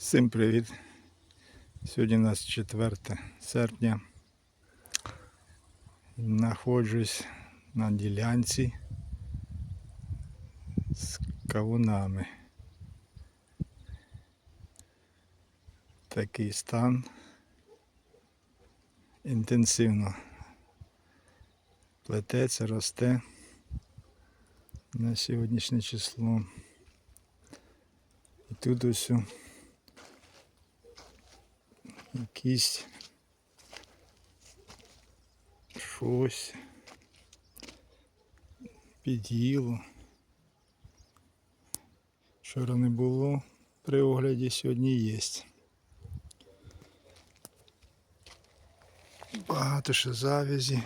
Всім привіт! Сьогодні у нас 4 серпня. Знаходжусь на ділянці з кавунами. Такий стан інтенсивно плететься, росте на сьогоднішнє число. І тут ось якісь щось під'їло. Вчора не було при огляді, сьогодні є. Багато ще завязі.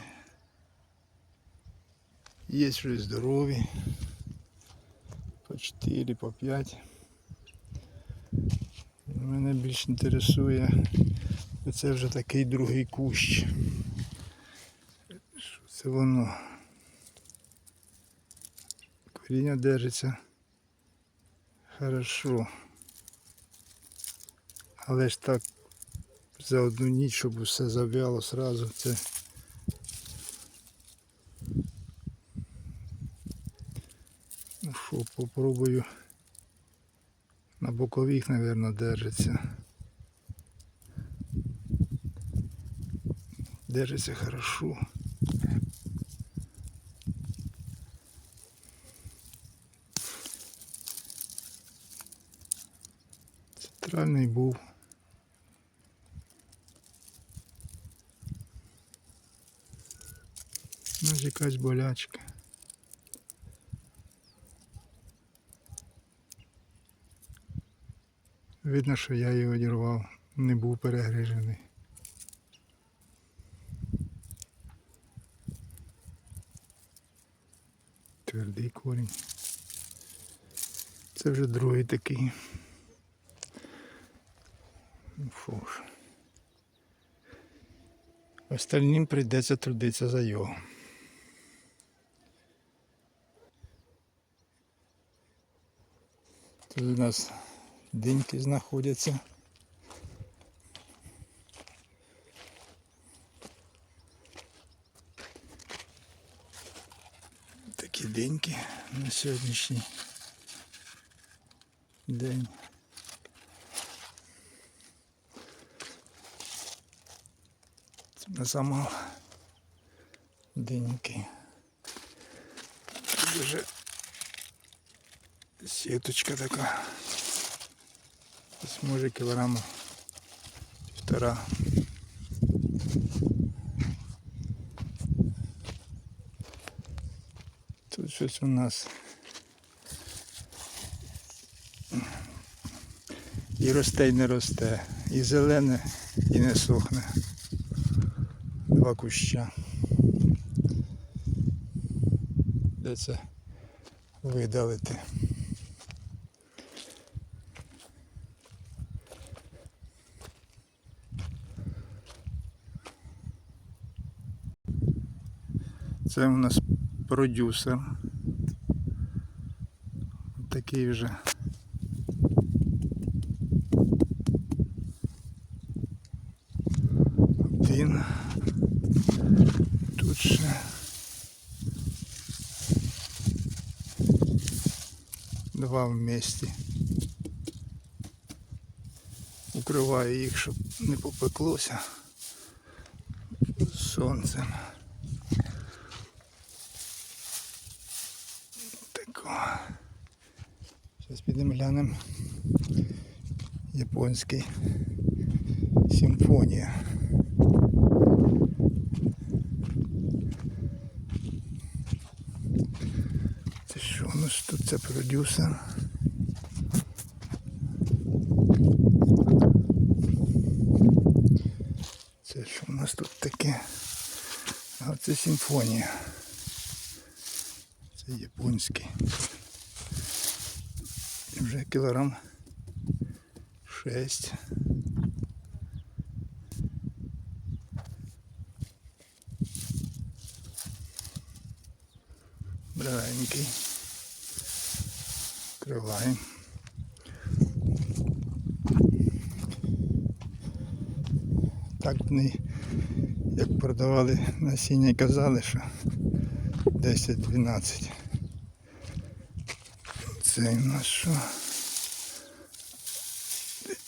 Є вже здорові. По 4, по 5. Мене більш інтересує це вже такий другий кущ. Це воно? Коріння держиться хорошо. Але ж так за одну ніч, щоб все зав'яло сразу, це ну що, попробую на бокових, мабуть, держиться. Держится хорошо. Центральний був. Ну, якась болячка. Видно, що я його одірвав, не був перегрижений. Твердий корінь. Це вже другий такий. Фу ж. Остальним прийдеться трудитися за його. Тут у нас диньки знаходяться. Такі деньки на сьогоднішній день. Це на сама деньки. Тут вже сіточка така. Ось може кілограма півтора. Щось у нас і росте, і не росте, і зелене, і не сохне. Два куща. Де це видалити? Це у нас продюсер. Такий вже. Один. Тут ще. Два вместе. Укриваю їх, щоб не попеклося сонцем. Тако. Зараз підемо глянемо японський симфонія. Це що у нас тут це продюсер? Це що у нас тут таке? А це симфонія. Це японський. І вже кілограм 6. Бравенький. Криваємо. Так вони, як продавали насіння, казали, що 10-12. Цей на що?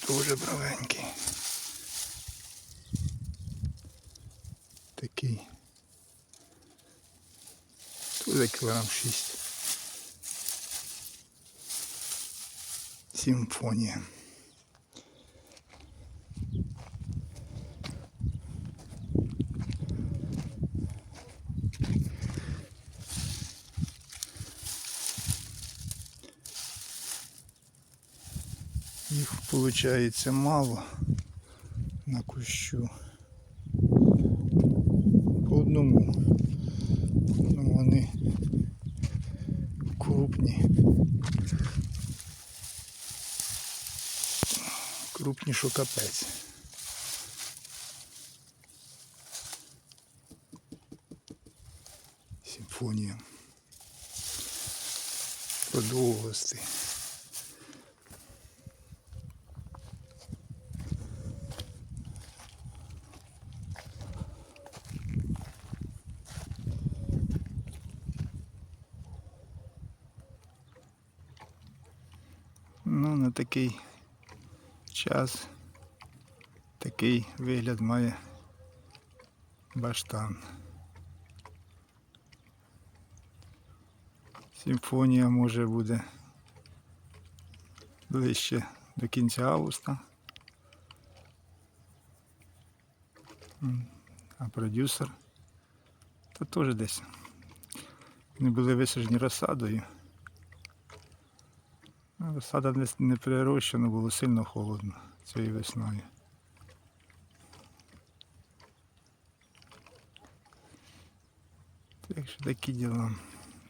Дуже бравенький. Такий. Тут кілограм 6. Симфонія. Їх виходить мало на кущу. По одному. Ну, вони крупні. Крупні, що капець. Симфонія. Продовгости. Ну, на такий час такий вигляд має баштан. Симфонія може буде ближче до кінця августа. А продюсер то теж десь. Вони були висаджені розсадою. Розсада не, перерощена, було сильно холодно цією весною. Так що такі діла.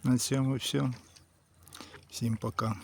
На цьому все. Всім пока.